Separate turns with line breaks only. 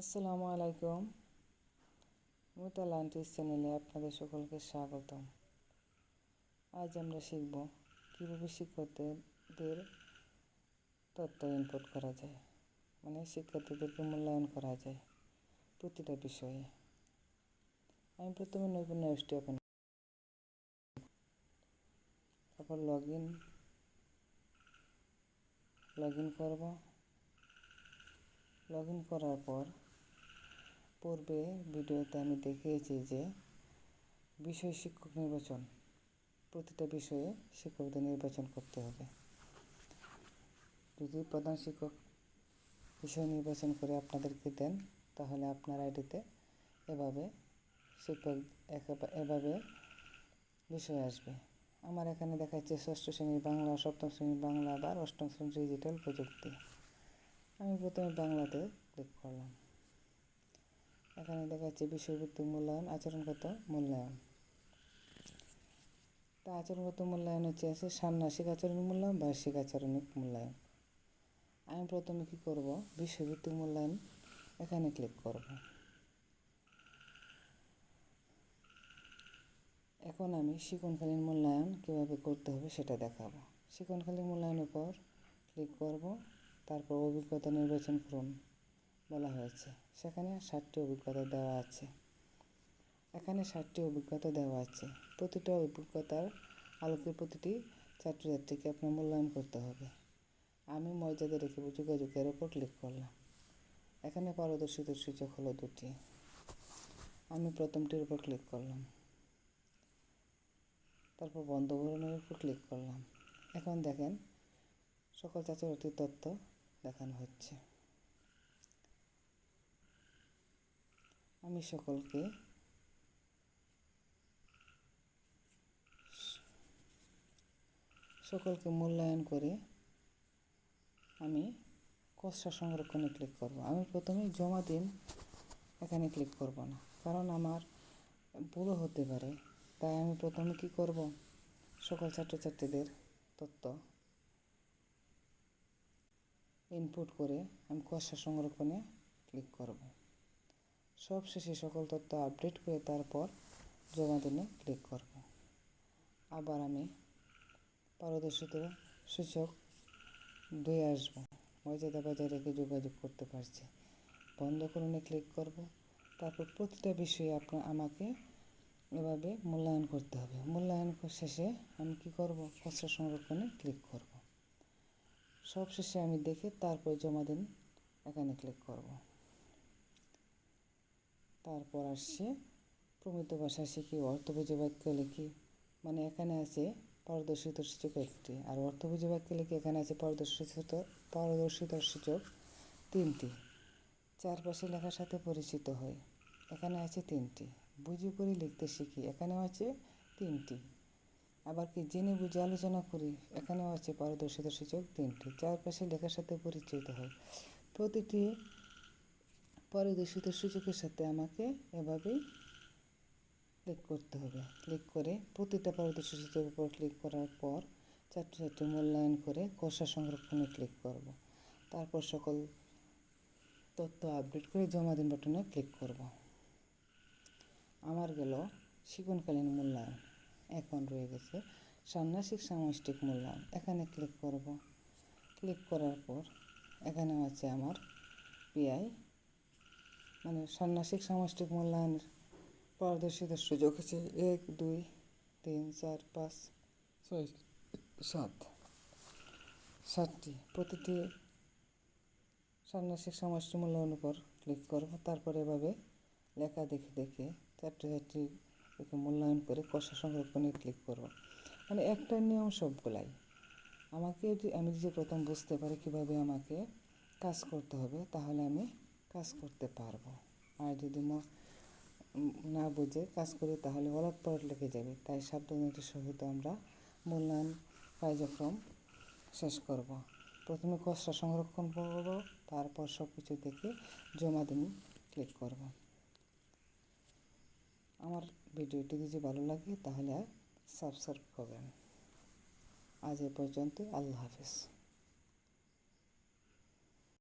আসসালামু আলাইকুম। মুতাল আন্টিস চ্যানেলে আপনাদের সকলকে স্বাগতম। আজ আমরা শিখব কীভাবে শিক্ষকদের তথ্য ইনপুট করা যায় মানে শিক্ষার্থীদেরকে মূল্যায়ন করা যায় প্রতিটা বিষয়ে। আমি প্রথমে নৈপুণ্য অ্যাপসটি ওপেন তারপর লগ ইন লগ ইন করব। লগ ইন করার পর পূর্বে ভিডিওতে আমি দেখিয়েছি যে বিষয় শিক্ষক নির্বাচন, প্রতিটা বিষয়ে শিক্ষকদের নির্বাচন করতে হবে। যদি প্রধান শিক্ষক বিষয় নির্বাচন করে আপনাদেরকে দেন, তাহলে আপনার আইডিতে এভাবে শিক্ষক এভাবে বিষয় আসবে। আমার এখানে দেখাচ্ছে ষষ্ঠ শ্রেণির বাংলা, সপ্তম শ্রেণির বাংলা বা অষ্টম শ্রেণির ডিজিটাল প্রযুক্তি। আমি প্রথমে বাংলাতে ক্লিক করলাম। এখানে দেখাচ্ছে বিষয়ভিত্তিক মূল্যায়ন, আচরণগত মূল্যায়ন। তা আচরণগত মূল্যায়ন হচ্ছে আছে ষান্মাসিক আচরণ মূল্যায়ন, বার্ষিক আচরণিক মূল্যায়ন। আমি প্রথমে কী করব? বিষয়ভিত্তিক মূল্যায়ন এখানে ক্লিক করব। এখন আমি শিকনকালীন মূল্যায়ন কীভাবে করতে হবে সেটা দেখাবো। শিকনকালীন মূল্যায়নের উপর ক্লিক করব, তারপর অভিজ্ঞতা নির্বাচন করুন। বলা হয়েছে। সেখানে ষাটটি অভিজ্ঞতা দেওয়া আছে। এখানে ষাটটি অভিজ্ঞতা দেওয়া আছে। প্রতিটা অভিজ্ঞতার আলোকের প্রতিটি ছাত্রছাত্রীকে আপনার মূল্যায়ন করতে হবে। আমি মর্যাদা রেখে যোগাযোগের ওপর ক্লিক করলাম। এখানে পারদর্শিতার সূচক হলো দুটি। আমি প্রথমটির উপর ক্লিক করলাম। তারপর বন্ধবরণের উপর ক্লিক করলাম। এখন দেখেন, সকল ছাত্রছাত্রীর তথ্য দেখানো হচ্ছে। আমি সকলকে সকলকে মূল্যায়ন করে আমি খসড়া সংরক্ষণে ক্লিক করব। আমি প্রথমে জমা দিন, এখানে ক্লিক করব না, কারণ আমার ভুলও হতে পারে। তাই আমি প্রথমে কি করব? সকল ছাত্রছাত্রীদের তথ্য ইনপুট করে আমি খসড়া সংরক্ষণে ক্লিক করব। সবশেষে সকল তথ্য আপডেট করে তারপর জমা দিনে ক্লিক করব। আবার আমি পারদর্শিতা সূচক দুই আসব। মর্যাদা বজায় রেখে যোগাযোগ করতে পারছি। বন্ধ করুনে ক্লিক করব। তারপর প্রতিটা বিষয়ে আপনার আমাকে এভাবে মূল্যায়ন করতে হবে। মূল্যায়ন শেষে আমি কি করব? খসড়া সংরক্ষণে ক্লিক করব। সব শেষে আমি দেখে তারপর জমা দিন এখানে ক্লিক করব। তারপর আসছে প্রমিত ভাষা শিখি অর্থবোঝে বাক্য লিখি? মানে এখানে আছে পারদর্শিতার সূচক একটি। আর অর্থবোঝে বাক্য লিখি এখানে আছে পারদর্শিত পারদর্শিতার সূচক তিনটি। চারপাশে লেখার সাথে পরিচিত হই এখানে আছে তিনটি। বুঝে পড়ে লিখতে শিখি। এখানেও আছে তিনটি। আবার কি জেনে বুঝে আলোচনা করি? এখানেও আছে পারদর্শিতার সূচক তিনটি। চারপাশে লেখার সাথে পরিচিত হয়। প্রতিটি পারদর্শিতার সূচকের সাথে আমাকে এভাবেই ক্লিক করতে হবে। ক্লিক করে প্রতিটা পারদর্শী সূচকের উপর ক্লিক করার পর ছাত্রছাত্রী মূল্যায়ন করে কষা সংরক্ষণে ক্লিক করব। তারপর সকল তথ্য আপডেট করে জমা দিন বাটনে ক্লিক করব। আমার গেল শিকনকালীন মূল্যায়ন। এখন রয়ে গেছে ষান্মাসিক সামষ্টিক মূল্যায়ন। এখানে ক্লিক করব। ক্লিক করার পর এখানে আছে আমার পিআই মানে ষান্মাসিক সামষ্টিক মূল্যায়নের পারদর্শিতার সুযোগ আছে এক, দুই, তিন, চার, পাঁচ, ছয়, সাত। সাতটি। প্রতিটি ষান্মাসিক সামষ্টিক মূল্যায়নের উপর ক্লিক করব তারপর এভাবে লেখা দেখে দেখে ছাত্রছাত্রী একে মূল্যায়ন করে কষা সংরক্ষণে ক্লিক করব মানে একটা নিয়ম সবগুলাই। আমাকে যদি আমি যদি প্রথম বুঝতে পারি কীভাবে আমাকে কাজ করতে হবে, তাহলে আমি কাজ করতে পারব। আর যদি না বুঝে কাজ করি তাহলে অলট পলট লেগে যাবে। তাই সাবধানতার সহিত আমরা মূল্যায়ন কার্যক্রম শেষ করব। প্রথমে খসড়া সংরক্ষণ করব, তারপর সব কিছু দেখে জমা দিন ক্লিক করব। আমার ভিডিওটি যদি ভালো লাগে তাহলে সাবস্ক্রাইব করবেন। আজ এ পর্যন্ত আল্লাহ হাফিজ।